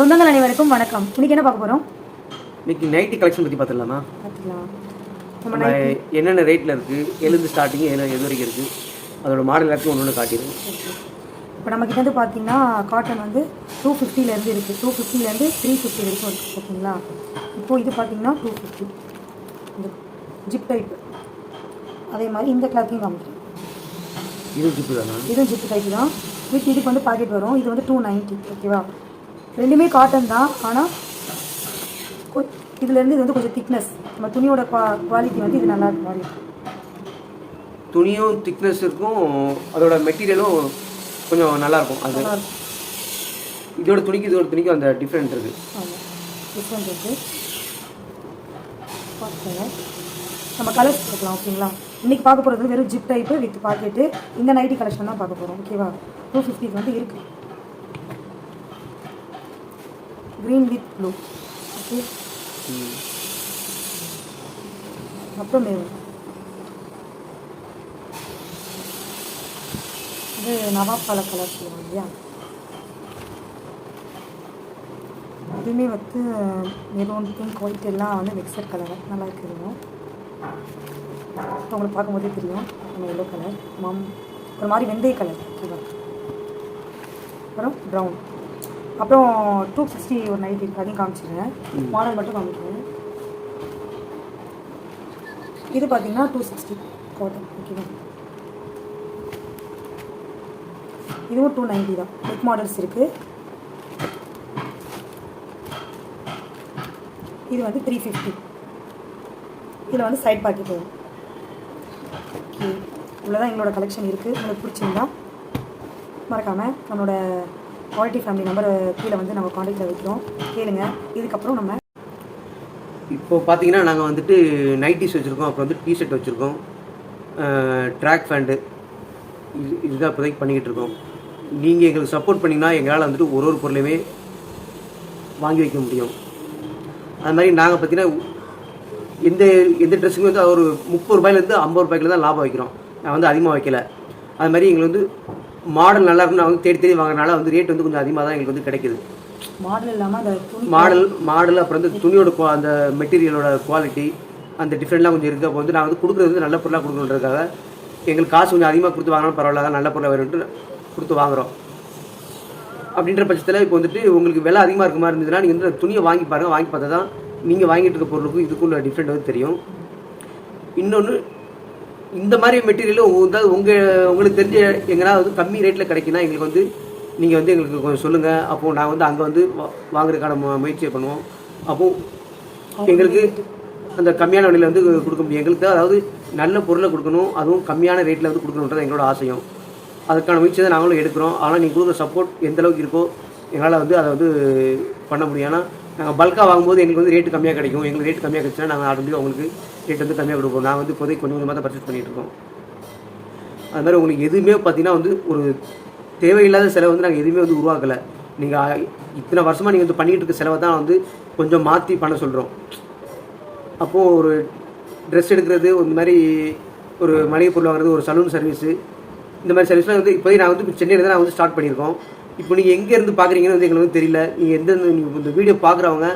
சொந்தங்கள் அனைவருக்கும் வணக்கம். இன்னைக்கு என்ன பார்க்க போறோம்? இன்னைக்கு நைட்டி கலெக்ஷன் பற்றி பார்த்துடலாமா? பார்த்துக்கலாம். என்னென்ன ரேட்டில் இருக்குது எழுந்து ஸ்டார்டிங் எது வரைக்கும் இருக்குது அதோட மாடல் எல்லாத்தையும் ஒன்று ஒன்று காட்டிடுவோம். இப்போ நம்ம கிட்ட வந்து பார்த்தீங்கன்னா காட்டன் வந்து டூ ஃபிஃப்டிலேருந்து இருக்குது டூ ஃபிஃப்டிலேருந்து த்ரீ ஃபிஃப்டி வரைக்கும் இருக்குது ஓகேங்களா இப்போ இது பார்த்தீங்கன்னா டூ ஃபிஃப்டி இந்த ஜிப் டைப் அதே மாதிரி இந்த கிளாத்தையும் காமிக்கிறேன். இதுவும் ஜிப்பு தானா? இதுவும் ஜிப் டைப் தான். வித் இதுக்கு வந்து பாக்கெட் வரும். இது வந்து டூ நைன்ட்டி ஓகேவா ரெண்டுமே காட்டன் தான். ஆனால் இதுலேருந்து இது வந்து கொஞ்சம் திக்னஸ் நம்ம துணியோட குவா குவாலிட்டி வந்து இது நல்லா இருக்க மாதிரி இருக்கும் துணியும் திக்னஸ் இருக்கும். அதோட மெட்டீரியலும் கொஞ்சம் நல்லா இருக்கும். அது இருக்கும். இதோட துணிக்கு இதோட துணிக்கும் அந்த டிஃப்ரெண்ட் இருக்குது டிஃப்ரெண்ட் இருக்குது நம்ம கலர்ஸ் பார்க்கலாம் ஓகேங்களா இன்றைக்கி பார்க்க போகிறது வெறும் ஜிப் டைப்பு வித் பாக்கெட்டு இந்த நைட்டி கலெக்ஷன் தான் பார்க்க போகிறோம் ஓகேவா டூ ஃபிஃப்டிக்கு வந்து இருக்குது க்ரீன் வித் ப்ளூ ஓகே அப்புறம் இது நவாப் பழ கலர் சொல்லுவாங்க இல்லையா? அதுவுமே வந்து மெரூன் பிங்க் ஒயிட் எல்லாம் வந்து மிக்சர் கலர் நல்லா இருக்குதுங்க உங்களுக்கு பார்க்கும்போதே தெரியும். நம்ம எல்லோ கலர் மம் ஒரு மாதிரி வெந்தய கலர் அப்புறம் ப்ரௌன் அப்புறம் டூ சிக்ஸ்டி ஒரு நைட் இருக்கு அதையும் காமிச்சிடுறேன் மாடல் மட்டும் காமிக்கிறேன். இது பார்த்தீங்கன்னா டூ சிக்ஸ்டி காட்டன் ஓகேவா இதுவும் டூ நைன்ட்டி தான். நெக் மாடல்ஸ் இருக்குது இது வந்து த்ரீ ஃபிஃப்டி இதில் வந்து சைட் பாக்கெட் வரும். ஓகே இவ்வளோதான் எங்களோட கலெக்ஷன் இருக்குது உங்களுக்கு பிடிச்சிருந்தா மறக்காமல் நம்மளோட குவாலிட்டி ஃபேமிலி நம்பரை கீழே வந்து நம்ம காண்டாக்டில் வைக்கிறோம். கேளுங்க. இதுக்கப்புறம் நம்ம இப்போ பார்த்தீங்கன்னா நாங்கள் வந்துட்டு நைட்டிஸ் வச்சுருக்கோம். அப்புறம் வந்து டிஷர்ட் வச்சுருக்கோம். ட்ராக் ஃபேண்டு இது இதுதான் இப்போதைக்கு பண்ணிக்கிட்டு இருக்கோம். நீங்கள் எங்களுக்கு சப்போர்ட் பண்ணிங்கன்னா எங்களால் வந்துட்டு ஒரு ஒரு பொருளையுமே வாங்கி வைக்க முடியும். அது மாதிரி நாங்கள் பார்த்தீங்கன்னா எந்த எந்த ட்ரெஸ்ஸுக்கும் வந்து ஒரு முப்பது ரூபாயிலேருந்து ஐம்பது ரூபாய்க்குள்ள தான் லாபம் வைக்கிறோம். நான் வந்து அதிகமாக வைக்கல. அது மாதிரி எங்களுக்கு வந்து மாடல் நல்லா இருக்குன்னு வந்து தேடி தேடி வாங்குறதுனால வந்து ரேட் வந்து கொஞ்சம் அதிகமாக தான் எங்களுக்கு வந்து கிடைக்குது. மாடல் இல்லாமல் அந்த மாடல் மாடல் அப்புறம் வந்து துணியோட குவா- அந்த மெட்டீரியலோட குவாலிட்டி அந்த டிஃப்ரெண்ட்லாம் கொஞ்சம் இருக்குது அப்போ வந்து நான் வந்து கொடுக்குறது வந்து நல்ல பொருளாக கொடுக்கணுன்றதுக்காக எங்களுக்கு காசு கொஞ்சம் அதிகமாக கொடுத்து வாங்கினாலும் பரவாயில்ல நல்ல பொருளாக வேணும்ட்டு கொடுத்து வாங்குறோம். அப்படின்ற பட்சத்தில் இப்போ வந்துட்டு உங்களுக்கு விலை அதிகமாக இருக்க மாதிரி இருந்ததுன்னா நீங்கள் வந்து அந்த துணியை வாங்கி பாருங்கள் வாங்கி பார்த்தா தான் நீங்கள் வாங்கிட்டு இருக்க பொருளுக்கும் இதுக்குள்ள டிஃப்ரெண்ட் வந்து தெரியும். இன்னொன்று இந்த மாதிரி மெட்டீரியலும் அதாவது உங்கள் உங்களுக்கு தெரிஞ்ச எங்கன்னா வந்து கம்மி ரேட்டில் கிடைக்குன்னா எங்களுக்கு வந்து நீங்கள் வந்து எங்களுக்கு கொஞ்சம் சொல்லுங்கள் அப்போது நான் வந்து அங்கே வந்து வாங்குறதுக்கான முயற்சியை பண்ணுவோம். அப்போது எங்களுக்கு அந்த கம்மியான விலையில் வந்து கொடுக்க முடியும். எங்களுக்கு அதாவது நல்ல பொருளை கொடுக்கணும். அதுவும் கம்மியான ரேட்டில் வந்து கொடுக்கணுன்றது எங்களோட ஆசையும். அதுக்கான முயற்சி தான் நாங்களும் எடுக்கிறோம். ஆனால் நீங்கள் கொடுக்குற சப்போர்ட் எந்த அளவுக்கு இருக்கோ எங்களால் வந்து அதை வந்து பண்ண முடியும். ஏன்னா நாங்கள் பல்காக வாங்கும்போது எங்களுக்கு வந்து ரேட்டு கம்மியாக கிடைக்கும். எங்களுக்கு ரேட் கம்மியாக கிடைச்சுன்னா நாங்கள் ஆட்டோமேட்டிக்காக உங்களுக்கு ரேட் வந்து கம்மியாக கொடுப்போம். நான் வந்து இப்போதைக்கு கொஞ்சம் கொஞ்சமாக தான் பர்ச்சேஸ் பண்ணிகிட்டு இருக்கோம் அது மாதிரி உங்களுக்கு எதுவுமே பார்த்தீங்கன்னா வந்து ஒரு தேவையில்லாத செலவு வந்து நாங்கள் எதுவுமே வந்து உருவாக்கலை. நீங்கள் இத்தனை வருஷமாக நீங்கள் வந்து பண்ணிகிட்டு இருக்க செலவை தான் வந்து கொஞ்சம் மாற்றி பண்ண சொல்கிறோம் அப்போது ஒரு ட்ரெஸ் எடுக்கிறது இந்த மாதிரி ஒரு மளிகை பொருள் வாங்குறது ஒரு சலூன் சர்வீஸு இந்த மாதிரி சர்வீஸ்லாம் வந்து இப்போதைக்கு நான் வந்து சென்னையில் தான் நான் வந்து ஸ்டார்ட் பண்ணியிருக்கோம். இப்போ நீங்கள் எங்கேருந்து பார்க்குறீங்கன்னு வந்து எங்களுக்கு வந்து தெரியல. நீங்கள் எந்த நீங்கள் இந்த வீடியோ பார்க்குறவங்க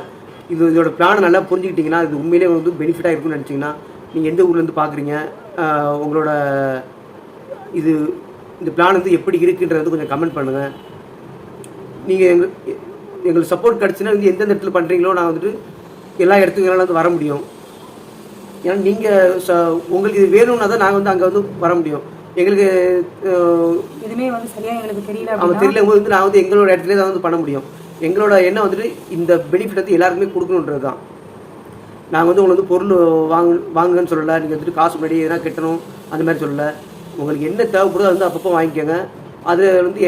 இது இதோட பிளானை நல்லா புரிஞ்சுக்கிட்டீங்கன்னா இது உண்மையிலே வந்து பெனிஃபிட்டாக இருக்கும்னு நினச்சிங்கன்னா நீங்கள் எந்த ஊர்லேருந்து பார்க்குறீங்க உங்களோட இது இந்த பிளான் வந்து எப்படி இருக்குன்றது கொஞ்சம் கமெண்ட் பண்ணுங்கள் நீங்கள் எங்கள் எங்களுக்கு சப்போர்ட் கிடச்சுன்னா வந்து எந்தெந்த இடத்துல பண்ணுறீங்களோ நான் வந்துட்டு எல்லா இடத்துக்கும் என்னால் வந்து வர முடியும். ஏன்னா நீங்கள் ச உங்களுக்கு இது வேணும்னா தான் நாங்கள் வந்து அங்கே வந்து வர முடியும். எங்களுக்கு எதுவுமே வந்து சரியாக எங்களுக்கு தெரியல அவங்க தெரியல போது வந்து நான் வந்து எங்களோட இடத்துல தான் வந்து பண்ண முடியும். எங்களோட எண்ணம் வந்துட்டு இந்த பெனிஃபிட் வந்து எல்லாருக்குமே கொடுக்கணுன்றது தான் நாங்கள் வந்து உங்களுக்கு வந்து பொருள் வாங்க வாங்குங்கன்னு சொல்லலை. நீங்கள் வந்துட்டு காசு முன்னாடி எதனா கட்டணும் அந்த மாதிரி சொல்லலை. உங்களுக்கு என்ன தேவைப்படுதோ வந்து அப்பப்போ வாங்கிக்கோங்க. அது வந்து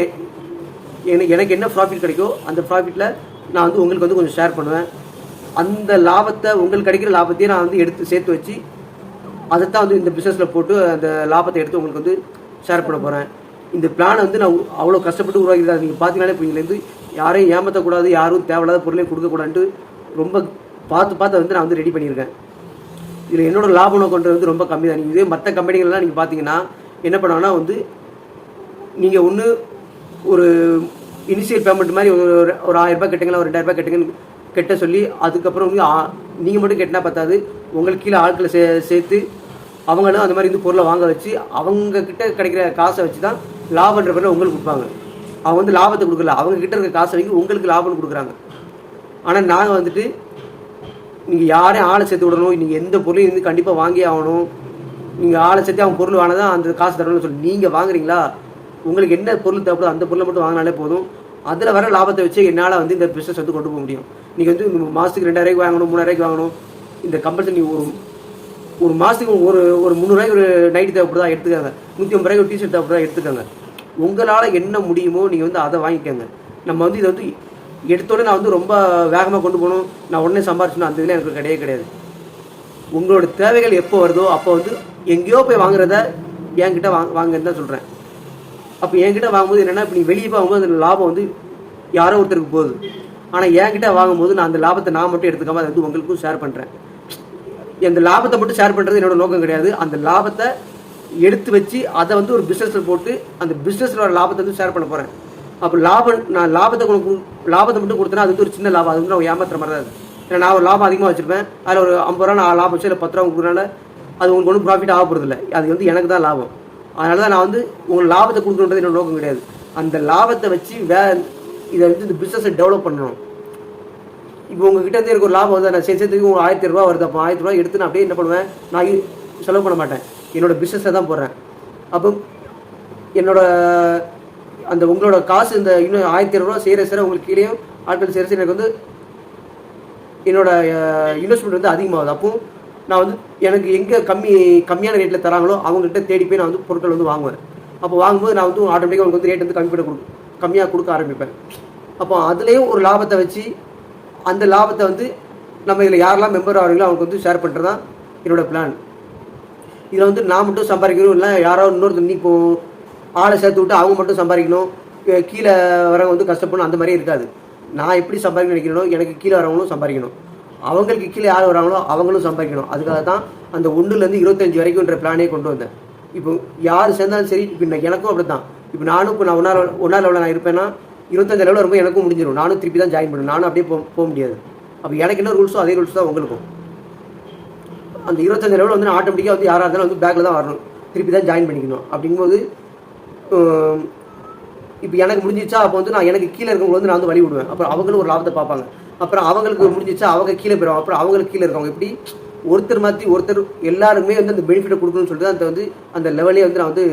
எனக்கு எனக்கு என்ன ப்ராஃபிட் கிடைக்கோ அந்த ப்ராஃபிட்டில் நான் வந்து உங்களுக்கு வந்து கொஞ்சம் ஷேர் பண்ணுவேன். அந்த லாபத்தை உங்களுக்கு கிடைக்கிற லாபத்தையே நான் வந்து எடுத்து சேர்த்து வச்சு அதை தான் வந்து இந்த பிஸ்னஸில் போட்டு அந்த லாபத்தை எடுத்து உங்களுக்கு வந்து ஷேர் பண்ண போகிறேன் இந்த பிளான் வந்து நான் அவ்வளோ கஷ்டப்பட்டு உருவாக்கியிருக்கேன் நீங்கள் பார்த்தீங்கன்னாலே இப்போ இங்கேருந்து யாரையும் ஏமாற்றக்கூடாது யாரும் தேவையில்லாத பொருளையும் கொடுக்கக்கூடாதுன்ட்டு ரொம்ப பார்த்து பார்த்து வந்து நான் வந்து ரெடி பண்ணியிருக்கேன். இதில் என்னோட லாப நோக்கன்றது வந்து ரொம்ப கம்மி தான். நீங்கள் இதே மற்ற கம்பெனிகள்லாம் நீங்கள் பார்த்தீங்கன்னா என்ன பண்ணுவாங்கன்னா வந்து நீங்கள் ஒன்று ஒரு இனிஷியல் பேமெண்ட் மாதிரி ஒரு ஒரு- ஆயிரரூபா கட்டுங்களா ஒரு ரெண்டாயிரம் ரூபாய் கட்டுங்கன்னு கெட்ட சொல்லி அதுக்கப்புறம் வந்து மட்டும் கெட்டினா பத்தாது. உங்களுக்கு கீழே ஆட்களை சே சேர்த்து அவங்களும் அந்த மாதிரி இந்த பொருளை வாங்க வச்சு அவங்கக்கிட்ட கிடைக்கிற காசை வச்சு தான் லாபன்ற பேரில் உங்களுக்கு கொடுப்பாங்க. அவங்க வந்து லாபத்தை கொடுக்கல. அவங்க கிட்ட இருக்க காசை வாங்கி உங்களுக்கு லாபம்னு கொடுக்குறாங்க. ஆனால் நாங்கள் வந்துட்டு நீங்கள் யாரையும் ஆளை சேர்த்து விடணும். நீங்கள் எந்த பொருளையும் இருந்து கண்டிப்பாக வாங்கி ஆகணும். நீங்கள் ஆளை சேர்த்து அவங்க பொருள் வாங்கினா அந்த காசு தரணும்னு சொல்லி நீங்கள் வாங்குறீங்களா? உங்களுக்கு என்ன பொருள் தேவைப்படுதோ அந்த பொருளை மட்டும் வாங்கினாலே போதும். அதில் வர லாபத்தை வச்சு என்னால் வந்து இந்த பிஸ்னஸ் வந்து கொண்டு போக முடியும். நீங்கள் வந்து மாதத்துக்கு ரெண்டாயிரம் வாங்கணும் மூணாயிரம் வாங்கணும். இந்த கம்பல்சரி ஒரு ஒரு மாதத்துக்கு ஒரு ஒரு முந்நூறுரூவாய்க்கு ஒரு நைட் தேவைப்படுதா? எடுத்துக்காங்க. நூற்றி ஐம்பது ரூபாய்க்கு ஒரு டிஷர்ட் தேவைப்படுதா? எடுத்துக்காங்க. உங்களால் என்ன முடியுமோ நீங்கள் வந்து அதை வாங்கிக்கோங்க. நம்ம வந்து இதை வந்து எடுத்தோடனே நான் வந்து ரொம்ப வேகமாக கொண்டு போகணும். நான் உடனே சம்பாரிச்சணும் அந்த இதில் எனக்கு கிடையவே கிடையாது. உங்களோட தேவைகள் எப்போ வருதோ அப்போ வந்து எங்கேயோ போய் வாங்குறத என்கிட்ட வாங்க வாங்கன்னு தான் சொல்கிறேன் அப்போ என்கிட்ட வாங்கும்போது என்னென்னா இப்போ நீ வெளியே வாங்கும்போது அந்த லாபம் வந்து யாரோ ஒருத்தருக்கு போகுது. ஆனால் என்கிட்ட வாங்கும்போது நான் அந்த லாபத்தை நான் மட்டும் எடுத்துக்காம அதை வந்து உங்களுக்கும் ஷேர் பண்ணுறேன் இந்த லாபத்தை மட்டும் ஷேர் பண்ணுறது என்னோட நோக்கம் கிடையாது. அந்த லாபத்தை எடுத்து வச்சு அதை வந்து ஒரு பிஸ்னஸில் போட்டு அந்த பிஸ்னஸில் வர லாபத்தை வந்து ஷேர் பண்ண போகிறேன் அப்போ லாபம் நான் லாபத்தை கொடு- லாபத்தை மட்டும் கொடுத்தேன்னா அது வந்து ஒரு சின்ன லாபம். அது வந்து நான் ஏமாத்துற மாதிரி தான் ஏன்னா நான் ஒரு லாபம் அதிகமாக வச்சுருப்பேன். அதில் ஒரு ஐம்பது ரூபா நான் லாபம் வச்சு இல்லை பத்து ரூபா கொடுக்குறனால அது உங்களுக்கு ஒன்றும் ப்ராஃபிட் ஆக போகிறது இல்லை அது வந்து எனக்கு தான் லாபம். அதனால தான் நான் வந்து உங்களுக்கு லாபத்தை கொடுக்கணுன்றது என்னோட நோக்கம் கிடையாது. அந்த லாபத்தை வச்சு வே இதை வந்து இந்த பிஸ்னஸை டெவலப் பண்ணணும். இப்போ உங்ககிட்ட இருந்து எனக்கு ஒரு லாபம் வந்து நான் செஞ்சதுக்கு ஒரு ஆயிரத்தி ரூபா வருது அப்போ ஆயிரத்தி ரூபா எடுத்து நான் அப்படியே என்ன பண்ணுவேன்? நான் செலவு பண்ண மாட்டேன். என்னோட பிஸ்னஸை தான் போடுறேன். அப்போ என்னோட அந்த உங்களோட காசு இந்த இன்னும் ஆயிரத்தி ரூபா செய்கிற சேர உங்களுக்கு கீழேயும் ஆட்கள் செய்கிற எனக்கு வந்து என்னோட இன்வெஸ்ட்மெண்ட் வந்து அதிகமாகுது. அப்போ நான் வந்து எனக்கு எங்கே கம்மி கம்மியான ரேட்டில் தராங்களோ அவங்ககிட்ட தேடி போய் நான் வந்து பொருட்கள் வந்து வாங்குவேன். அப்போ வாங்கும்போது நான் வந்து ஆட்டோமேட்டிக்காக உங்களுக்கு வந்து ரேட் வந்து கம்மி பண்ண கொடு கம்மியாக கொடுக்க ஆரம்பிப்பேன். அப்போ அதுலேயும் ஒரு லாபத்தை வச்சு அந்த லாபத்தை வந்து நம்ம இதில் யாரெல்லாம் மெம்பர் ஆகிறீங்களோ அவங்களுக்கு வந்து ஷேர் பண்ணுறது தான் என்னோடய பிளான் இதில் வந்து நான் மட்டும் சம்பாதிக்கணும் இல்லை யாரோ இன்னொரு நீ இப்போ ஆளை சேர்த்து விட்டு அவங்க மட்டும் சம்பாதிக்கணும் கீழே வரவங்க வந்து கஷ்டப்படணும் அந்த மாதிரி இருக்காது. நான் எப்படி சம்பாதிக்கணும் நினைக்கிறேனோ எனக்கு கீழே வரவங்களும் சம்பாதிக்கணும். அவங்களுக்கு கீழே யார் வராங்களோ அவங்களும் சம்பாதிக்கணும். அதுக்காக தான் அந்த ஒன்றுலேருந்து இருபத்தஞ்சி வரைக்கும்ன்ற பிளானே கொண்டு வந்தேன். இப்போ யார் சேர்ந்தாலும் சரி இப்போ எனக்கும் அப்படி தான் இப்போ நானும் இப்போ நான் ஒன்றா ஒன்றா லெவலில் நான் இருப்பேன்னா இருபத்தஞ்சு லெவலில் வரும்போது எனக்கும் முடிஞ்சிடும் நானும் திருப்பி தான் ஜாயின் பண்ணுவேன் நானும் அப்படியே போக போக முடியாது. அப்போ எனக்கு என்ன ரூல்ஸோ அதே ரூல்ஸ் தான் உங்களுக்கும். அந்த இருபத்தஞ்சு லெவலில் வந்து ஆட்டோமேட்டிக்காக வந்து யாராக இருந்தாலும் வந்து பேக்கில் தான் வரணும். திருப்பி தான் ஜாயின் பண்ணிக்கணும். அப்படிங்கும்போது இப்போ எனக்கு முடிஞ்சிச்சா அப்போ வந்து நான் எனக்கு கீழே இருக்கவங்க வந்து நான் வந்து வழி விடுவேன். அப்புறம் அவங்களும் ஒரு லாபத்தை பார்ப்பாங்க. அப்புறம் அவங்களுக்கு முடிஞ்சிச்சா அவங்க கீழே போயிடுவாங்க. அப்புறம் அவங்களுக்கு கீழே இருக்கவங்க இப்படி ஒருத்தர் மாற்றி ஒருத்தர் எல்லாருமே வந்து அந்த பெனிஃபிட்டை கொடுக்கணும்னு சொல்லிட்டு அந்த வந்து அந்த லெவலே வந்து நான் வந்து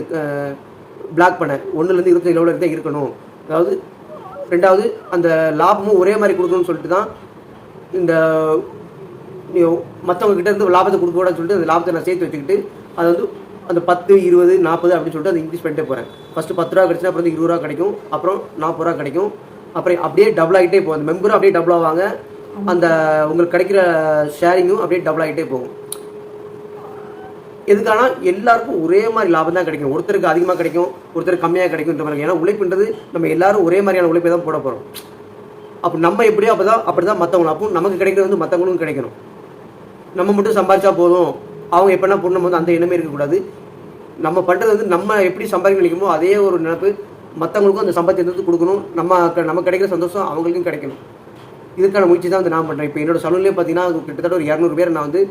பிளாக் பண்ணேன். ஒன்றுலேருந்து இருபத்தஞ்சு லெவலில் தான் இருக்கணும். அதாவது ரெண்டாவது அந்த லாபமும் ஒரே மாதிரி கொடுக்கணும்னு சொல்லிட்டு தான் இந்த மற்றவங்ககிட்ட இருந்து லாபத்தை கொடுக்க கூடாதுன்னு சொல்லிட்டு அந்த லாபத்தை நான் சேர்த்து வச்சுக்கிட்டு அதை வந்து அந்த பத்து இருபது நாற்பது அப்படின்னு சொல்லிட்டு அந்த இன்க்ரீஸ் பண்ணிட்டே போகிறேன் ஃபஸ்ட்டு பத்து ரூபா கிடச்சினா அப்புறம் வந்து இருபது ரூபா கிடைக்கும். அப்புறம் நாற்பது ரூபா கிடைக்கும். அப்புறம் அப்படியே டபுள் ஆகிட்டே போகும். அந்த மெம்பரும் அப்படியே டபுள் ஆவாங்க. அந்த உங்களுக்கு கிடைக்கிற ஷேரிங்கும் அப்படியே டபுள் ஆகிட்டே போகும். எதுக்கான எல்லாருக்கும் ஒரே மாதிரி லாபம் தான் கிடைக்கும். ஒருத்தருக்கு அதிகமாக கிடைக்கும் ஒருத்தருக்கு கம்மியாக கிடைக்கும்ன்ற மாதிரி. ஏன்னா உழைப்புன்றது நம்ம எல்லாரும் ஒரே மாதிரியான உழைப்பை தான் போட போகிறோம் அப்போ நம்ம எப்படியோ அப்போ தான் அப்படி தான் மற்றவங்களும் அப்போ நமக்கு கிடைக்கிறது வந்து மற்றவங்களுக்கும் கிடைக்கணும். நம்ம மட்டும் சம்பாதிச்சா போதும். அவங்க எப்படின்னா பொண்ணு வந்து அந்த எண்ணமே இருக்கக்கூடாது. நம்ம பண்ணுறது வந்து நம்ம எப்படி சம்பாதிக்க நினைக்குமோ அதே ஒரு நினைப்பு மற்றவங்களுக்கும் அந்த சம்பாத்தியத்தை வந்து கொடுக்கணும். நம்ம நம்ம கிடைக்கிற சந்தோஷம் அவங்களுக்கும் கிடைக்கணும். இதுக்கான முயற்சி தான் வந்து நான் பண்ணுறேன் இப்போ என்னோட சலூன்லேயே பார்த்தீங்கன்னா கிட்டத்தட்ட ஒரு இரநூறு பேர் நான் வந்து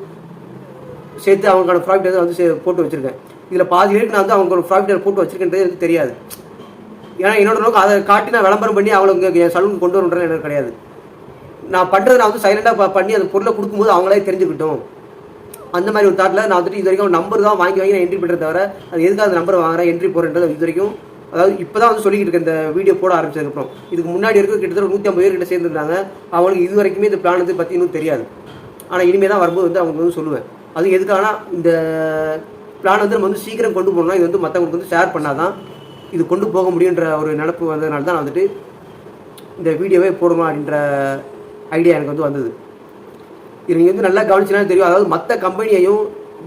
சேர்த்து அவங்களுக்கான ப்ராஃபிட் வந்து வந்து சே- போட்டு வச்சுருக்கேன். இதில் பாதி பேருக்கு நான் வந்து அவங்களோட ஒரு ப்ராஃபிட் போட்டு வச்சுருக்கேன்றது எனக்கு தெரியாது. ஏன்னா என்னோட நோக்கம் அதை காட்டி நான் விளம்பரம் பண்ணி அவங்களுக்கு என் சலூன் கொண்டு வரணுன்றது எனக்கு கிடையாது. நான் பண்ணுறது நான் வந்து சைலண்டாக பண்ணி அந்த பொருளை கொடுக்கும்போது அவங்களே தெரிஞ்சுக்கிட்டோம். அந்த மாதிரி ஒரு தாட்டில் நான் வந்துட்டு இது வரைக்கும் நம்பர் தான் வாங்கி வாங்கி நான் என்ட்ரி பண்ணுறத தவிர அது எதுக்காக அந்த நம்பர் வாங்குறேன் என்ட்ரி போடுறது இது வரைக்கும் அதாவது இப்போ தான் வந்து சொல்லிக்கிட்டு இருக்கேன் இந்த வீடியோ போட ஆரம்பிச்சதுக்கப்புறம். இதுக்கு முன்னாடி இருக்க கிட்டத்தட்ட நூற்றி ஐம்பது பேர் கிட்ட சேர்ந்துருந்தாங்க. அவங்களுக்கு இது வரைக்குமே இந்த பிளான் வந்து பற்றி இன்னும் தெரியாது. ஆனால் இனிமேல் தான் வரும்போது வந்து அவங்க வந்து சொல்லுவேன். அது எதுக்காகனா இந்த பிளான் வந்து நம்ம வந்து சீக்கிரம் கொண்டு போகணும்னா இது வந்து மற்றவங்களுக்கு வந்து ஷேர் பண்ணாதான் இது கொண்டு போக முடியுன்ற ஒரு நினப்பு வந்ததுனால தான் வந்துட்டு இந்த வீடியோவே போடணும் அப்படின்ற ஐடியா எனக்கு வந்து வந்தது. இது நீங்கள் வந்து நல்லா கவனிச்சுனா தெரியும். அதாவது மற்ற கம்பெனியையும்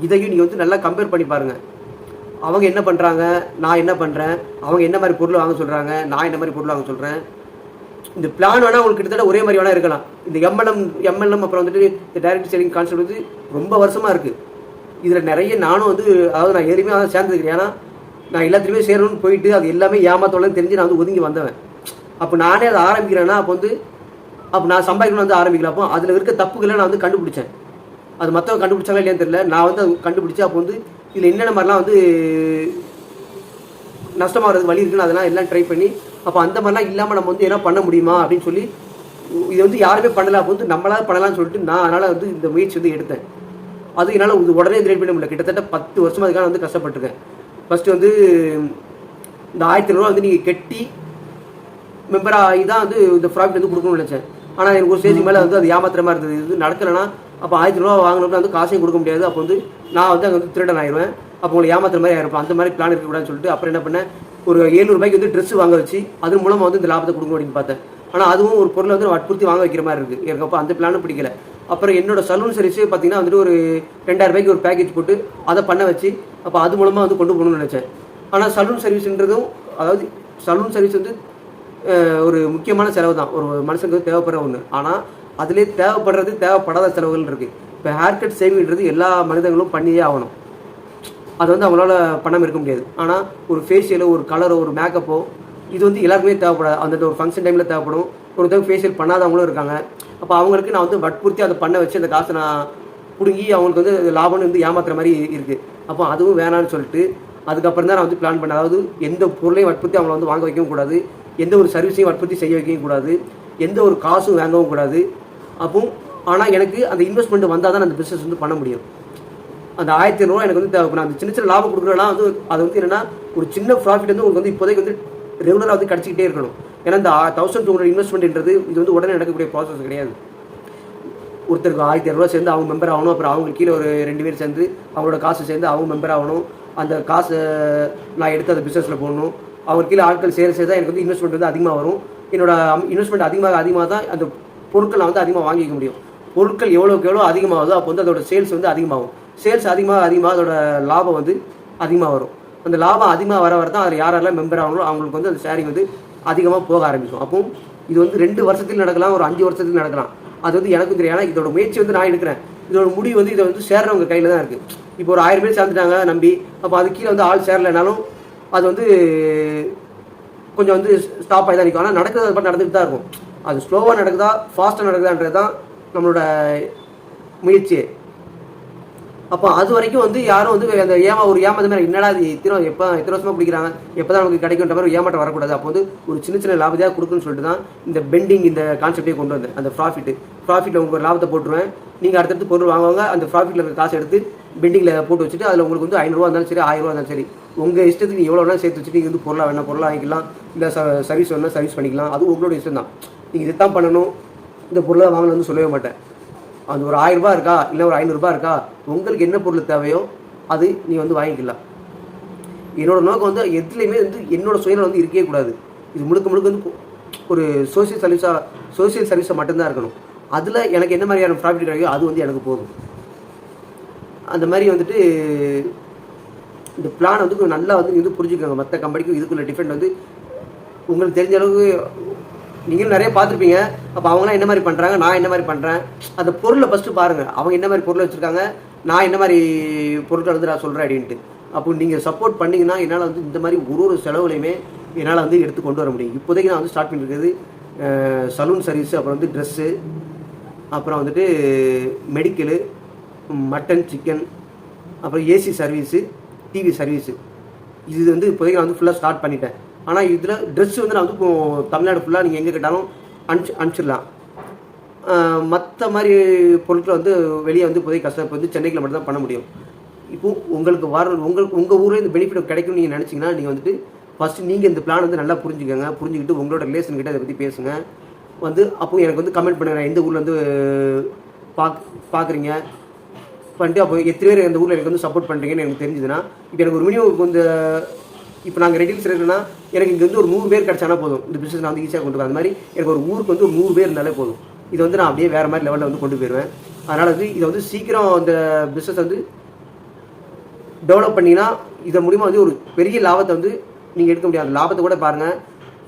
இதையும் நீங்கள் வந்து நல்லா கம்பேர் பண்ணி பாருங்கள் அவங்க என்ன பண்ணுறாங்க நான் என்ன பண்ணுறேன் அவங்க என்ன மாதிரி பொருள் வாங்க சொல்கிறாங்க நான் என்ன மாதிரி பொருள் வாங்க சொல்கிறேன் இந்த பிளான் வேணால் உங்களுக்கு கிட்டத்தட்ட ஒரே மாதிரி வேணால் இருக்கலாம். இந்த எம்எல்எம் எம்எல்எம் அப்புறம் வந்துட்டு இந்த டைரக்ட் செல்லிங் கான்செப்ட் வந்து ரொம்ப வருஷமாக இருக்குது இதில் நிறைய நானும் வந்து அதாவது நான் எதுவுமே அதான் சேர்ந்துருக்கிறேன் ஏன்னா நான் எல்லாத்துலேயுமே சேரணும்னு போயிட்டு அது எல்லாமே ஏமாத்தோலன்னு தெரிஞ்சு நான் வந்து ஒதுங்கி வந்தவன். அப்போ நானே அதை ஆரம்பிக்கிறேன்னா அப்போ வந்து அப்போ நான் சம்பாதிக்கணும் வந்து ஆரம்பிக்கல. அப்போ அதில் இருக்க தப்புகளை நான் வந்து கண்டுபிடிச்சேன். அது மற்றவங்க கண்டுபிடிச்சாங்களா இல்லையான்னு தெரியல. நான் வந்து அது கண்டுபிடிச்சு அப்போ வந்து இதில் என்னென்ன மாதிரிலாம் வந்து நஷ்டமாகிறதுக்கு வழி இருக்குன்னு அதெல்லாம் எல்லாம் ட்ரை பண்ணி அப்போ அந்த மாதிரிலாம் இல்லாமல் நம்ம வந்து என்ன பண்ண முடியுமா அப்படின்னு சொல்லி இது வந்து யாருமே பண்ணலாம் அப்போ வந்து நம்மளால பண்ணலாம்னு சொல்லிட்டு நான் அதனால் வந்து இந்த முயற்சி வந்து எடுத்தேன். அது என்னால் இது உடனே கிரியேட் பண்ண முடியல. கிட்டத்தட்ட பத்து வருஷமாக அதுக்காக வந்து கஷ்டப்பட்டிருக்கேன். ஃபஸ்ட்டு வந்து இந்த ஆயிரத்தி ஐநூறுவா வந்து நீங்கள் கட்டி மெம்பராக ஆகி தான் வந்து இந்த ப்ராஃபிட் வந்து கொடுக்கணும்னு நினச்சேன். ஆனால் எனக்கு ஒரு ஸ்டேஜ் மேலே வந்து அது ஏமாத்திரமா இருந்தது. இது நடக்கலைன்னா அப்போ ஆயிரத்தி ரூபா வாங்கினோம்னா வந்து காசையும் கொடுக்க முடியாது. அப்போ வந்து நான் வந்து அங்கே வந்து திருடன் ஆயிடுவேன் அப்போ உங்களை ஏமாத்துற மாதிரி ஆயிருப்பேன் அந்த மாதிரி பிளான் இருக்கக்கூடாதுன்னு சொல்லிட்டு அப்புறம் என்ன பண்ணேன்? ஒரு ஏழு ரூபாய்க்கு வந்து ட்ரெஸ் வாங்க வச்சு அது மூலமாக வந்து இந்த லாபத்தை கொடுக்க அப்படின்னு பார்த்தேன். ஆனால் அதுவும் ஒரு பொருளை வந்து வற்புறுத்தி வாங்க வைக்கிற மாதிரி இருக்குது எனக்கு அப்போ அந்த பிளானும் பிடிக்கல. அப்புறம் என்னோட சலூன் சர்வீஸே பார்த்தீங்கன்னா வந்துட்டு ஒரு ரெண்டாயிரம் ரூபாய்க்கு ஒரு பேக்கேஜ் போட்டு அதை பண்ண வச்சு அப்போ அது மூலமாக வந்து கொண்டு போகணும்னு நினச்சேன். ஆனால் சலூன் சர்வீஸ்ன்றதும் அதாவது சலூன் சர்வீஸ் வந்து ஒரு முக்கியமான செலவு தான். ஒரு மனுஷனுக்கு தேவைப்படுற ஒன்று ஆனால் அதிலே தேவைப்படுறது தேவைப்படாத செலவுகள் இருக்குது இப்போ ஹேர் கட் சேவிங்கிறது எல்லா மனிதர்களும் பண்ணியே ஆகணும். அது வந்து அவங்களால பண்ணாமல் இருக்க முடியாது. ஆனால் ஒரு ஃபேஷியலோ ஒரு கலரோ ஒரு மேக்கப்போ இது வந்து எல்லாருக்குமே தேவைப்படாது. அந்த ஒரு ஃபங்க்ஷன் டைமில் தேவைப்படும். ஒருத்தவங்க ஃபேஷியல் பண்ணாதவங்களும் இருக்காங்க. அப்போ அவங்களுக்கு நான் வந்து வற்புறுத்தி அதை பண்ண வச்சு அந்த காசை நான் பிடுங்கி அவங்களுக்கு வந்து லாபம்னு வந்து ஏமாத்துற மாதிரி இருக்குது அப்போ அதுவும் வேணாம்னு சொல்லிட்டு அதுக்கப்புறம் தான் நான் வந்து பிளான் பண்ணேன். அதாவது எந்த பொருளையும் வற்புறுத்தி அவங்கள வந்து வாங்க வைக்கவும் கூடாது. எந்த ஒரு சர்வீஸையும் வற்புறுத்தி செய்ய வைக்கவும் கூடாது. எந்த ஒரு காசும் வாங்கவும் கூடாது. அப்போ ஆனால் எனக்கு அந்த இன்வெஸ்ட்மெண்ட் வந்தால் தான் அந்த பிஸ்னஸ் வந்து பண்ண முடியும். அந்த ஆயிரத்தி ஐநூறுவா எனக்கு வந்து தேவைப்படும் அந்த சின்ன சின்ன லாபம் கொடுக்குறதுலாம் வந்து அது வந்து என்னன்னா ஒரு சின்ன ப்ராஃபிட் வந்து உங்களுக்கு வந்து இப்போதைக்கு வந்து ரெகுலராக வந்து கிடச்சிக்கிட்டே இருக்கணும். ஏன்னா இந்த தௌசண்ட் டூ ஹண்ட்ரட் இன்வெஸ்ட்மெண்ட்ன்றது இது வந்து உடனே நடக்கக்கூடிய ப்ராசஸ் கிடையாது. ஒருத்தருக்கு ஆயிரத்தி இரநூறுவா சேர்ந்து அவங்க மெம்பர் ஆகணும் அப்புறம் அவங்க கீழே ஒரு ரெண்டு பேர் சேர்ந்து அவங்களோட காசு சேர்ந்து அவங்க மெம்பர் ஆகணும். அந்த காசை நான் எடுத்து அந்த பிஸ்னஸில் போடணும். அவங்க கீழே ஆட்கள் சேர சேர்த்தா எனக்கு வந்து இன்வெஸ்ட்மெண்ட் வந்து அதிகமாக வரும். என்னோட இன்வெஸ்ட்மெண்ட் அதிகமாக அதிகமாக தான் அந்த பொருட்கள் நான் வந்து அதிகமாக வாங்கிக்க முடியும். பொருட்கள் எவ்வளோக்கு எவ்வளோ அதிகமாகுதோ அப்போ வந்து அதோட சேல்ஸ் வந்து அதிகமாகும். சேல்ஸ் அதிகமாக அதிகமாக அதோட லாபம் வந்து அதிகமாக வரும். அந்த லாபம் அதிகமாக வர வர தான் அதில் யாரெல்லாம் மெம்பர் ஆகணும் அவங்களுக்கு வந்து அந்த ஷேரிங் வந்து அதிகமாக போக ஆரம்பிக்கும். அப்போ இது வந்து ரெண்டு வருஷத்தில் நடக்கலாம் ஒரு அஞ்சு வருஷத்துக்கு நடக்கலாம். அது வந்து எனக்கும் தெரியும். ஏன்னா இதோட முயற்சி வந்து நான் எடுக்கிறேன். இதோட முடிவு வந்து இதை வந்து சேர்றவங்க கையில் தான் இருக்குது இப்போ ஒரு ஆயிரம் பேர் சேர்ந்துட்டாங்க நம்பி அப்போ அது கீழே வந்து ஆள் சேரலைனாலும் அது வந்து கொஞ்சம் வந்து ஸ்டாப் ஆகி தான் நிற்கும் ஆனால் நடக்கிறது அது நடந்துட்டு தான் இருக்கும். அது ஸ்லோவாக நடக்குதா ஃபாஸ்ட்டாக நடக்குதான்றது தான் நம்மளோட முயற்சியே. அப்போ அது வரைக்கும் வந்து யாரும் வந்து அந்த ஏமா ஒரு ஏமாத மாதிரி என்னடா இது? இத்தனை எப்போ இத்தனை வருஷமா பிடிக்கிறாங்க? எப்போ தான் நமக்கு கிடைக்குன்ற மாதிரி ஒரு ஏமாட்டம் வரக்கூடாது. அப்போ வந்து ஒரு சின்ன சின்ன லாபத்தையாக கொடுக்குன்னு சொல்லிட்டு தான் இந்த பெண்டிங் இந்த கான்செப்டே கொண்டு வந்தேன். அந்த ப்ராஃபிட் ப்ராஃபிட்டில் உங்களுக்கு ஒரு லாபத்தை போட்டுருவேன். நீங்கள் அடுத்தடுத்து பொருள் வாங்குவாங்க. அந்த ப்ராஃபிட்டில் இருக்க காசு எடுத்து பெண்டிங்கில் போட்டு வச்சுட்டு அதில் உங்களுக்கு வந்து ஐநூறுரூவா இருந்தாலும் சரி ஆயிரம் ரூபா இருந்தாலும் சரி உங்கள் இஷ்டத்துக்கு நீங்கள் எவ்வளோ வேணாலும் சேர்த்து வச்சுட்டு நீங்கள் வந்து பொருளாக வேணால் பொருளாக வாங்கிக்கலாம். இல்லை சர்வீஸ் வேணால் சர்வீஸ் பண்ணிக்கலாம். அது உங்களோட இஷ்டம் தான் நீங்கள் இதுதான் பண்ணணும். இந்த பொருளை வாங்கணும்னு வந்து சொல்லவே மாட்டேன். அந்த ஒரு ஆயிரம் ரூபாய் இருக்கா? இல்லை ஒரு ஐநூறுரூபா இருக்கா? உங்களுக்கு என்ன பொருள் தேவையோ அது நீ வந்து வாங்கிக்கலாம். என்னோட நோக்கம் வந்து எதுலேயுமே வந்து என்னோட சுயநலம் வந்து இருக்கவே கூடாது. இது முழுக்க முழுக்க வந்து ஒரு சோசியல் சர்வீஸாக சோசியல் சர்வீஸாக மட்டும்தான் இருக்கணும். அதில் எனக்கு என்ன மாதிரியான ப்ராஃபிட் கிடைக்கும் அது வந்து எனக்கு போதும். அந்த மாதிரி வந்துட்டு இந்த பிளான் வந்து நல்லா வந்து இது வந்து புரிஞ்சுக்கோங்க. மற்ற கம்பெனிக்கும் இதுக்குள்ள டிஃபரெண்ட் வந்து உங்களுக்கு தெரிஞ்ச அளவுக்கு நீங்களும் நிறைய பார்த்துருப்பீங்க. அப்போ அவங்களாம் என்ன மாதிரி பண்ணுறாங்க நான் என்ன மாதிரி பண்ணுறேன் அந்த பொருளை ஃபஸ்ட்டு பாருங்கள் அவங்க என்ன மாதிரி பொருளை வச்சுருக்காங்க? நான் என்ன மாதிரி பொருட்கள் வந்து நான் சொல்கிறேன் அப்படின்ட்டு. அப்போ நீங்கள் சப்போர்ட் பண்ணீங்கன்னா என்னால் வந்து இந்த மாதிரி ஒரு ஒரு செலவுலையுமே என்னால் வந்து எடுத்து கொண்டு வர முடியும். இப்போதைக்கு நான் வந்து ஸ்டார்ட் பண்ணியிருக்கிறது சலூன் சர்வீஸ் அப்புறம் வந்து ட்ரெஸ்ஸு அப்புறம் வந்துட்டு மெடிக்கலு மட்டன் சிக்கன் அப்புறம் ஏசி சர்வீஸு டிவி சர்வீஸு இது வந்து இப்போதைக்கு நான் வந்து ஃபுல்லாக ஸ்டார்ட் பண்ணிட்டேன். ஆனால் இதில் ட்ரெஸ் வந்து நான் வந்து இப்போ தமிழ்நாடு ஃபுல்லாக நீங்கள் எங்கே கேட்டாலும் அனுப்பிச்சு அனுப்பிச்சிடலாம் மற்ற மாதிரி பொருட்களை வந்து வெளியே வந்து இப்போதைக்கு கஷ்டம் இப்போ வந்து சென்னைக்குள்ள மட்டும்தான் பண்ண முடியும். இப்போ உங்களுக்கு வர உங்களுக்கு உங்கள் ஊரில் இந்த பெனிஃபிட் கிடைக்கும்னு நீங்கள் நினச்சிங்கன்னா நீங்கள் வந்துட்டு ஃபஸ்ட்டு நீங்கள் இந்த பிளான் வந்து நல்லா புரிஞ்சுக்கோங்க. புரிஞ்சுக்கிட்டு உங்களோட ரிலேஷன் கிட்ட அதை பற்றி பேசுங்க. வந்து அப்போ எனக்கு வந்து கமெண்ட் பண்ணுறேன் எந்த ஊரில் வந்து பாக் பார்க்குறீங்க பண்ணிட்டு அப்போ எத்தனை பேர் இந்த ஊரில் எனக்கு வந்து சப்போர்ட் பண்ணுறீங்கன்னு எனக்கு தெரிஞ்சுதுன்னா இப்போ எனக்கு ஒரு மினிமம் இந்த இப்போ நாங்கள் ரெடில்ஸ் இருக்குன்னா எனக்கு இங்கே வந்து ஒரு நூறு பேர் கிடச்சானா போதும். இந்த பிஸ்னஸ் நான் வந்து ஈஸியாக கொண்டு போவேன் அந்த மாதிரி எனக்கு ஒரு ஊருக்கு வந்து ஒரு நூறு பேர் இருந்தாலே போதும். இது வந்து நான் அப்படியே வேறு மாதிரி லெவலில் வந்து கொண்டு போயிடுவேன் அதனால் வந்து இதை வந்து சீக்கிரம் அந்த பிஸ்னஸ் வந்து டெவலப் பண்ணிங்கன்னா இதை மூலிமா வந்து ஒரு பெரிய லாபத்தை வந்து நீங்கள் எடுக்க முடியாது. லாபத்தை கூட பாருங்கள்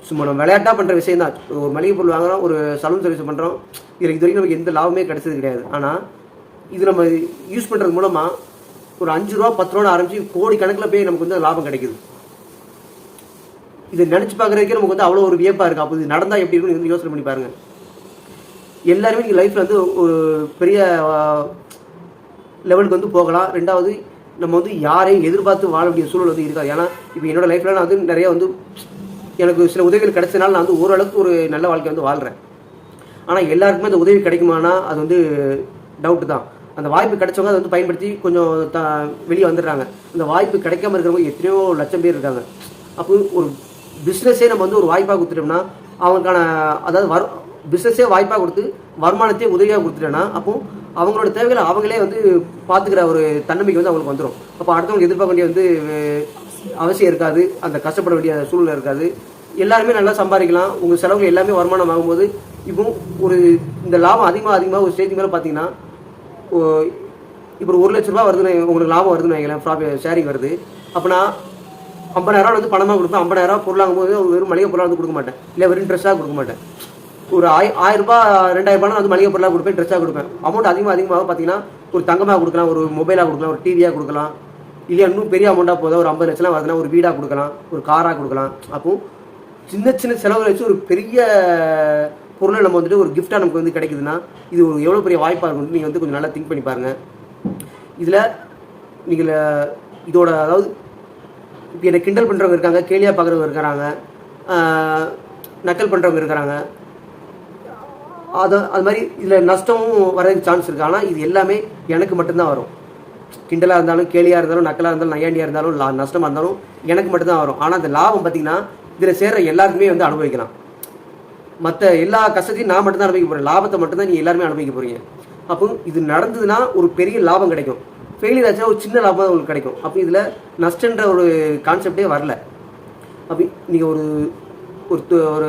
சும்மா நம்ம விளையாட்டாக பண்ணுற விஷயம் தான். ஒரு மளிகை பொருள் வாங்குறோம் ஒரு சலூன் சர்வீஸ் பண்ணுறோம் இதில் இது வரைக்கும் நமக்கு எந்த லாபமே கிடைச்சது கிடையாது. ஆனால் இது நம்ம யூஸ் பண்ணுறது மூலமாக ஒரு அஞ்சு ரூபா பத்து ரூபா ஆரம்பிச்சு கோடி கணக்கில் போய் நமக்கு வந்து லாபம் கிடைக்குது. இது நினச்சி பார்க்குறதுக்கே நமக்கு வந்து அவ்வளோ ஒரு வியப்பாக இருக்குது அப்போ இது நடந்தால் எப்படி இருக்குன்னு வந்து யோசனை பண்ணி பாருங்கள் எல்லாருமே நீங்கள் லைஃப்பில் வந்து ஒரு பெரிய லெவலுக்கு வந்து போகலாம். ரெண்டாவது நம்ம வந்து யாரையும் எதிர்பார்த்து வாழ வேண்டிய சூழல் வந்து இருக்காது. ஏன்னா இப்போ என்னோட லைஃப்பில் நான் வந்து நிறைய வந்து எனக்கு சில உதவிகள் கிடைச்சனால நான் வந்து ஓரளவுக்கு ஒரு நல்ல வாழ்க்கை வந்து வாழ்கிறேன் ஆனால் எல்லாருக்குமே அந்த உதவி கிடைக்குமானா அது வந்து டவுட்டு தான். அந்த வாய்ப்பு கிடைச்சவங்க அதை வந்து பயன்படுத்தி கொஞ்சம் த வெளியே வந்துடுறாங்க. அந்த வாய்ப்பு கிடைக்காம இருக்கிறவங்க எத்தனையோ லட்சம் பேர் இருக்காங்க. அப்போ ஒரு பிஸ்னஸே நம்ம வந்து ஒரு வாய்ப்பாக கொடுத்துட்டோம்னா அவங்களுக்கான அதாவது வரு பிஸ்னஸே வாய்ப்பாக கொடுத்து வருமானத்தையே உதவியாக கொடுத்துட்டோன்னா அப்போ அவங்களோட தேவைகளை அவங்களே வந்து பார்த்துக்கிற ஒரு தன்னம்பிக்கை வந்து அவங்களுக்கு வந்துடும் அப்போ அடுத்தவங்க எதிர்பார்க்க வேண்டிய வந்து அவசியம் இருக்காது. அந்த கஷ்டப்பட வேண்டிய சூழ்நிலை இருக்காது. எல்லாருமே நல்லா சம்பாதிக்கலாம். உங்கள் செலவுகள் எல்லாமே வருமானம் ஆகும்போது இப்போ ஒரு இந்த லாபம் அதிகமாக அதிகமாக ஒரு ஸ்டேஜ் மேலே பார்த்தீங்கன்னா ஓ- இப்போ ஒரு லட்ச ரூபா வருதுன்னு உங்களுக்கு லாபம் வருதுன்னு வைங்களேன் ப்ராஃபிட் ஷேரிங் வருது. அப்போனா ஐம்பதாயிரம் வந்து பணமாக கொடுப்பேன். ஐம்பதாயிரம் பொருளாகும் போது வெறும் மளிகை பொருளாக வந்து கொடுக்க மாட்டேன். இல்லை வெறும் ட்ரெஸ்ஸாக கொடுக்க மாட்டேன். ஒரு ஆய் ஆயிரம் ரூபாய் ரெண்டாயிரம் ரூபாய் வந்து மளிகை பொருளாக கொடுப்பேன் ட்ரெஸ்ஸாக கொடுப்பேன். அமௌண்ட் அதிகமாக அதிகமாக பார்த்தீங்கன்னா ஒரு தங்கமாக கொடுக்கலாம் ஒரு மொபைலாக கொடுக்கலாம் ஒரு டிவியாக கொடுக்கலாம். இல்லையா இன்னும் பெரிய அமௌண்ட்டாக போதும் ஒரு ஐம்பது லட்சம் வருதுன்னா ஒரு வீடாக கொடுக்கலாம் ஒரு காராக கொடுக்கலாம். அப்போ சின்ன சின்ன செலவுகளை வச்சு ஒரு பெரிய பொருளை நம்ம வந்துட்டு ஒரு கிஃப்டாக நமக்கு வந்து கிடைக்குதுன்னா இது ஒரு எவ்வளோ பெரிய வாய்ப்பாக இருக்கும் நீங்கள் வந்து கொஞ்சம் நல்லா திங்க் பண்ணி பாருங்கள் இதில் நீங்கள் இதோட அதாவது இப்போ என்னை கிண்டல் பண்ணுறவங்க இருக்காங்க கேலியாக பார்க்குறவங்க இருக்கிறாங்க நக்கல் பண்ணுறவங்க இருக்கிறாங்க. அது அது மாதிரி இதில் நஷ்டமும் வரதுக்கு சான்ஸ் இருக்குது ஆனால் இது எல்லாமே எனக்கு மட்டும்தான் வரும். கிண்டலாக இருந்தாலும் கேலியாக இருந்தாலும் நக்கலாக இருந்தாலும் நையாண்டியாக இருந்தாலும் லா நஷ்டமாக இருந்தாலும் எனக்கு மட்டும்தான் வரும். ஆனால் அந்த லாபம் பார்த்தீங்கன்னா இதில் சேர்கிற எல்லாருக்குமே வந்து அனுபவிக்கலாம். மற்ற எல்லா கஷ்டத்தையும் நான் மட்டும்தான் அனுபவிக்க போகிறேன் லாபத்தை மட்டும்தான் நீங்கள் எல்லாருமே அனுபவிக்க போகிறீங்க அப்போ இது நடந்ததுன்னா ஒரு பெரிய லாபம் கிடைக்கும். ஃபெயிலியர் ஆச்சுன்னா ஒரு சின்ன லாபம் உங்களுக்கு கிடைக்கும். அப்போ இதில் நஷ்டன்ற ஒரு கான்செப்டே வரல. அப்போ நீங்கள் ஒரு ஒரு ஒரு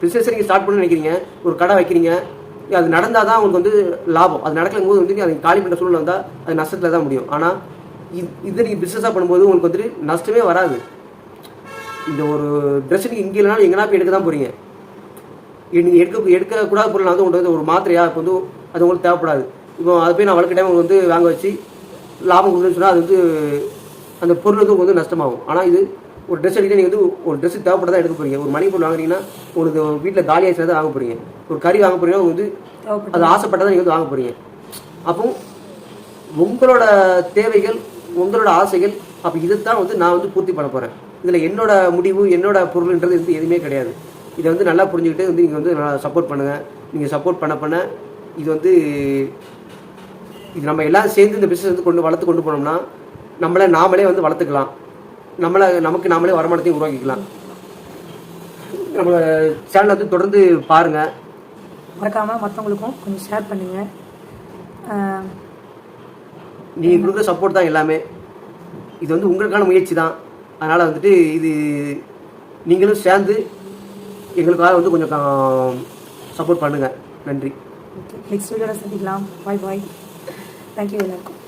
பிஸ்னஸ் நீங்கள் ஸ்டார்ட் பண்ண நினைக்கிறீங்க ஒரு கடை வைக்கிறீங்க அது நடந்தால் தான் உங்களுக்கு வந்து லாபம். அது நடக்கும் போது வந்து அது காலி பண்ணுற சூழ்நிலை வந்தால் அது நஷ்டத்தில் தான் முடியும். ஆனால் இது இது நீங்கள் பிஸ்னஸாக பண்ணும்போது உங்களுக்கு வந்துட்டு நஷ்டமே வராது. இந்த ஒரு ட்ரெஸ் நீங்கள் இங்கே இல்லைனாலும் எங்கன்னா போய் எடுக்க தான் போகிறீங்க நீங்கள் எடுக்க எடுக்கக்கூடாத பொருள் வந்து உங்களுக்கு வந்து ஒரு மாத்திரையா இப்போ வந்து அது உங்களுக்கு தேவைப்படாது. இப்போ அதை போய் நான் வளர்க்க டைம் உங்களுக்கு வந்து வாங்க வச்சு லாபம் கொடுக்குன்னு சொன்னால் அது வந்து அந்த பொருள் வந்து உங்களுக்கு வந்து நஷ்டமாகும். ஆனால் இது ஒரு ட்ரெஸ் அடிக்க நீங்கள் வந்து ஒரு ட்ரெஸ் தேவைப்பட்டதான் எடுக்க போறீங்க. ஒரு மணி பொருள் வாங்குறீங்கன்னா உங்களுக்கு வீட்டில் காலி ஆயிடுச்சு தான் வாங்க போறீங்க. ஒரு கறி வாங்க உங்களுக்கு வந்து. அது ஆசைப்பட்டதான் நீங்கள் வந்து வாங்க போறீங்க. அப்போ உங்களோட தேவைகள் உங்களோட ஆசைகள் அப்போ இதைத்தான் வந்து நான் வந்து பூர்த்தி பண்ண போகிறேன் இதில் என்னோட முடிவு என்னோட பொருள்ன்றது வந்து எதுவுமே கிடையாது. இதை வந்து நல்லா புரிஞ்சுக்கிட்டு வந்து நீங்கள் வந்து நல்லா சப்போர்ட் பண்ணுங்கள் நீங்கள் சப்போர்ட் பண்ண பண்ண இது வந்து இது நம்ம எல்லாம் சேர்ந்து இந்த பிஸ்னஸ் வந்து கொண்டு வளர்த்து கொண்டு போனோம்னா நம்மளை நாமளே வந்து வளர்த்துக்கலாம். நம்மளை நமக்கு நாமளே வருமானத்தையும் உருவாக்கிக்கலாம். நம்ம சேனலை வந்து தொடர்ந்து பாருங்கள் மறக்காமல் மற்றவங்களுக்கும் கொஞ்சம் ஷேர் பண்ணுங்கள் நீங்கள் கொடுக்குற சப்போர்ட் தான் எல்லாமே. இது வந்து உங்களுக்கான முயற்சி தான். அதனால் வந்துட்டு இது நீங்களும் சேர்ந்து எங்களுக்காக வந்து கொஞ்சம் சப்போர்ட் பண்ணுங்கள் நன்றி. ஓகே நெக்ஸ்ட் வீடியோவில் சந்திக்கலாம். பாய் பாய் தேங்க்யூ எல்லாருக்கும்